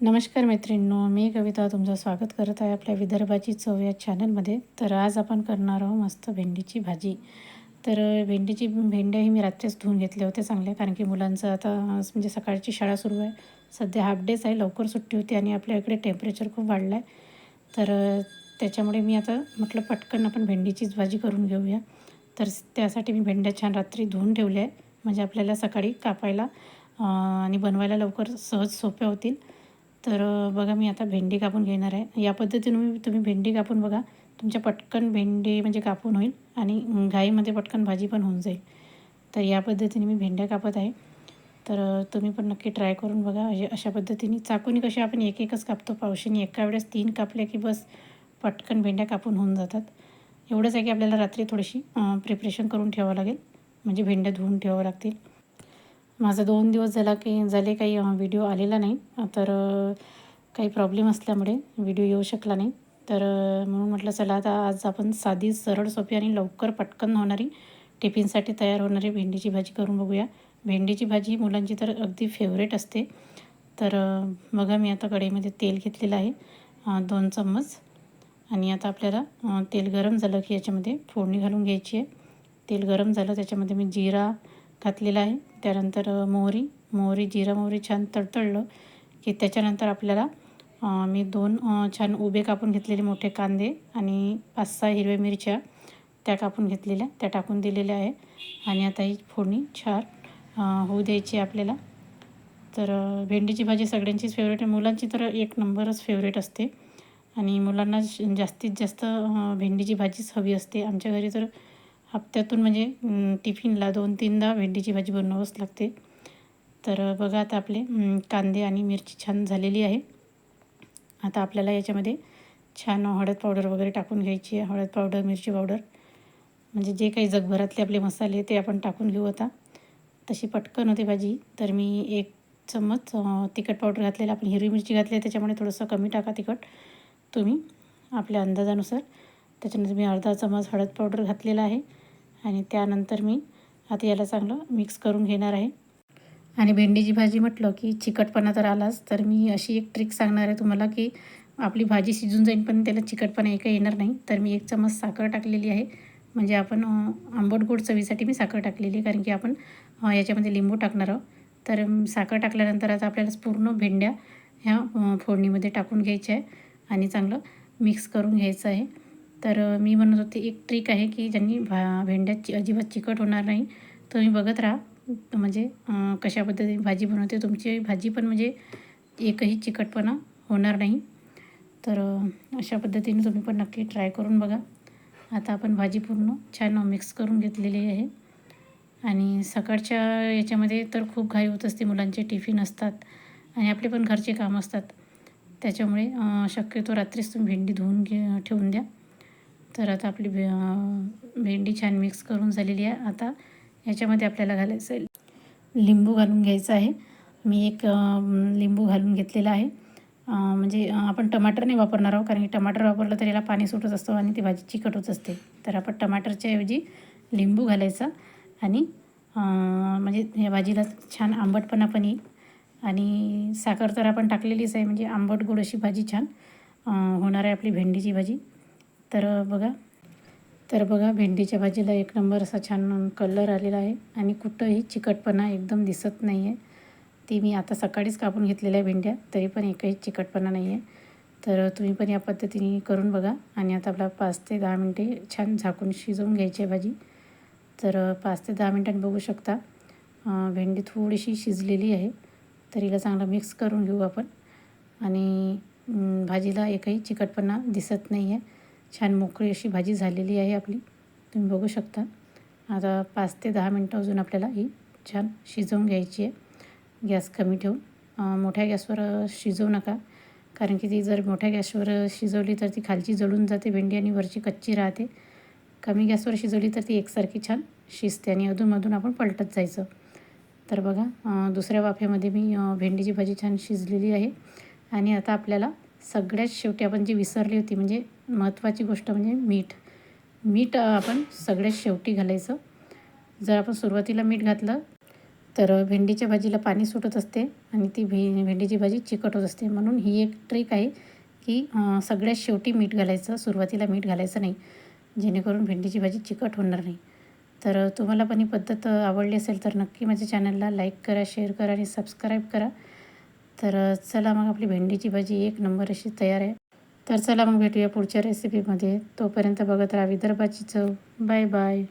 नमस्कार मैत्रिणींनो मी कविता तुमचं स्वागत करत आहे आपल्या विदर्भाची चव या चॅनलमध्ये तर आज आपण करणार आहोत मस्त भेंडीची भाजी. तर भेंडीची भेंड्याही मी रात्रीच धुवून घेतल्या होत्या चांगल्या कारण की मुलांचं आता म्हणजे सकाळची शाळा सुरू आहे. सध्या हाफ डेच आहे लवकर सुट्टी होती आणि आपल्या इकडे टेम्परेचर खूप वाढलं आहे तर त्याच्यामुळे मी आता म्हटलं पटकन आपण भेंडीचीच भाजी करून घेऊया. तर त्यासाठी मी भेंड्या छान रात्री धुवून ठेवल्या आहे म्हणजे आपल्याला सकाळी कापायला आणि बनवायला लवकर सहज सोप्या होतील. तर बघा मी आता भेंडी कापून घेणार आहे. या पद्धतीने तुम्ही भेंडी कापून बघा. तुमच्या पटकन भेंडी म्हणजे कापून होईल आणि घाईमध्ये पटकन भाजी पण होऊन जाईल. तर या पद्धतीने मी भेंड्या कापत आहे. तर तुम्ही पण नक्की ट्राय करून बघा. अशा अशा पद्धतीने चाकूनी कशी आपण एक एकच कापतो पावशीने एका वेळेस तीन कापले की बस पटकन भेंड्या कापून होऊन जातात. एवढंच आहे की आपल्याला रात्री थोडीशी प्रिपरेशन करून ठेवावं लागेल. म्हणजे भेंड्या धुवून ठेवावं लागतील. माझा दोन दिवस झाला की झाले काही व्हिडिओ आलेला नाही. तर काही प्रॉब्लेम असल्यामुळे व्हिडिओ येऊ शकला नाही. तर म्हणून म्हटलं चला आता आज आपण साधी सरळ सोपी आणि लवकर पटकन होणारी टिफिनसाठी तयार होणारी भेंडीची भाजी करून बघूया. भेंडीची भाजी मुलांची तर अगदी फेवरेट असते. तर बघा मी आता कढईमध्ये तेल घेतलेलं आहे. दोन चम्मच. आणि आता आपल्याला तेल गरम झालं की याच्यामध्ये फोडणी घालून घ्यायची आहे. तेल गरम झालं त्याच्यामध्ये मी जिरा घातलेला आहे. त्यानंतर मोहरी. मोहरी जिरा मोहरी छान तडतडलं की त्याच्यानंतर आपल्याला मी दोन छान उभे कापून घेतलेले मोठे कांदे आणि पाच सहा हिरव्या मिरच्या त्या कापून घेतलेल्या. त्या टाकून दिलेल्या आहे. आणि आता ही फोडणी छान होऊ द्यायची आपल्याला. तर भेंडीची भाजी सगळ्यांचीच फेवरेट आहे. मुलांची तर एक नंबरच फेवरेट असते. आणि मुलांना जास्तीत जास्त भेंडीची भाजीच हवी असते. आमच्या घरी तर हप्त्यातून म्हणजे टिफिनला दोन तीनदा भेंडीची भाजी बनवावंच लागते. तर बघा आता आपले कांदे आणि मिरची छान झालेली आहे. आता आपल्याला याच्यामध्ये छान हळद पावडर वगैरे टाकून घ्यायची आहे. हळद पावडर मिरची पावडर. म्हणजे जे काही जगभरातले आपले मसाले ते आपण टाकून घेऊ आता. तशी पटकन होते भाजी. तर मी एक चम्मच तिखट पावडर घातलेलं आपण हिरवी मिरची घातली आहे त्याच्यामुळे थोडंसं कमी टाका तिखट. तुम्ही आपल्या अंदाजानुसार. त्याच्यानंतर मी अर्धा चम्मच हळद पावडर घातलेला आहे. आणि त्यानंतर मी आता याला चांगलं मिक्स करून घेणार आहे. आणि भेंडीची भाजी म्हटलं की चिकटपणा तर आलाच तर मी अशी एक ट्रिक सांगणार आहे तुम्हाला की आपली भाजी शिजून जाईल पण त्याला चिकटपणा एका येणार नाही. तर मी एक चमच साखर टाकलेली आहे. म्हणजे आपण आंबट गोड चवीसाठी मी साखर टाकलेली आहे कारण की आपण याच्यामध्ये लिंबू टाकणार आहोत. तर साखर टाकल्यानंतर आता आपल्याला पूर्ण भेंड्या ह्या फोडणीमध्ये टाकून घ्यायच्या आहे. आणि चांगलं मिक्स करून घ्यायचं आहे. तर मी म्हणत होते एक ट्रिक आहे की ज्यांनी भा भेंड्याची अजिबात चिकट होणार नाही तुम्ही बघत राहा. म्हणजे कशा पद्धतीने भाजी बनवते तुमची भाजी पण म्हणजे एकही चिकटपणा होणार नाही. तर अशा पद्धतीने तुम्ही पण नक्की ट्राय करून बघा. आता आपण भाजी पूर्ण छान मिक्स करून घेतलेली आहे. आणि सकाळच्या याच्यामध्ये तर खूप घाई होत असते मुलांचे टिफिन असतात आणि आपले पण घरचे काम असतात. त्याच्यामुळे शक्यतो रात्रीच तुम्ही भेंडी धुवून घे ठेवून द्या. तर आता आपली भे भेंडी छान मिक्स करून झालेली आहे. आता याच्यामध्ये आपल्याला घालायचं आहे लिंबू घालून घ्यायचं आहे. मी एक लिंबू घालून घेतलेला आहे. म्हणजे आपण टमाटर नाही वापरणार आहोत कारण की टमाटर वापरलं तर याला पाणी सुटत असतं आणि ती भाजी चिकट होत असते. तर आपण टमाटरच्या ऐवजी लिंबू घालायचा आणि म्हणजे या भाजीला छान आंबटपणा पण येईल. आणि साखर तर आपण टाकलेलीच आहे म्हणजे आंबट गोड अशी भाजी छान होणार आहे आपली भेंडीची भाजी. तर बघा. तर बघा भेंडीच्या भाजीला एक नंबर असा छान कलर आलेला आहे आणि कुठंही चिकटपणा एकदम दिसत नाही आहे ती मी आता सकाळीच कापून घेतलेल्या भेंड्या तरी पण एकही चिकटपणा नाही आहे तर तुम्ही पण या पद्धतीने करून बघा आणि आता आपला पाच ते दहा मिनटे छान झाकून शिजवून घ्यायची आहे भाजी. तर पाच ते दहा मिनटांनी बघू शकता. भेंडी थोडीशी शिजलेली आहे तर हिला चांगलं मिक्स करून घेऊ आपण. आणि भाजीला एकही चिकटपणा दिसत नाही आहे छान मोकळी अशी भाजी झालेली आहे आपली. तुम्ही बघू शकता. आता पाच ते दहा मिनटं अजून आपल्याला ही छान शिजवून घ्यायची आहे. गॅस कमी ठेवून. मोठ्या गॅसवर शिजवू नका. कारण की ती जर मोठ्या गॅसवर शिजवली तर ती खालची जळून जाते भेंडी आणि वरची कच्ची राहते. कमी गॅसवर शिजवली तर ती एकसारखी छान शिजते आणि अधूनमधून आपण पलटत जायचं. तर बघा दुसऱ्या वाफेमध्ये मी भेंडीची भाजी छान शिजलेली आहे. आणि आता आपल्याला सगळ्यात शेवटी आपण जी विसरली होती म्हणजे महत्त्वाची गोष्ट म्हणजे मीठ. मीठ आपण सगळ्यात शेवटी घालायचं. जर आपण सुरुवातीला मीठ घातलं तर भेंडीच्या भाजीला पाणी सुटत असते आणि ती भे भेंडीची भाजी चिकट होत असते. म्हणून ही एक ट्रिक आहे की सगळ्यात शेवटी मीठ घालायचं सुरुवातीला मीठ घालायचं नाही. जेणेकरून भेंडीची भाजी चिकट होणार नाही. तर तुम्हाला पण ही पद्धत आवडली असेल तर नक्की माझ्या चॅनलला लाईक करा शेअर करा आणि सबस्क्राईब करा. तर चला मग आपली भेंडीची भाजी एक नंबर अशी तयार आहे. तर चला मग भेटूया पुढच्या रेसिपीमध्ये तोपर्यंत बघत राहा विदर्भाची चव. Bye bye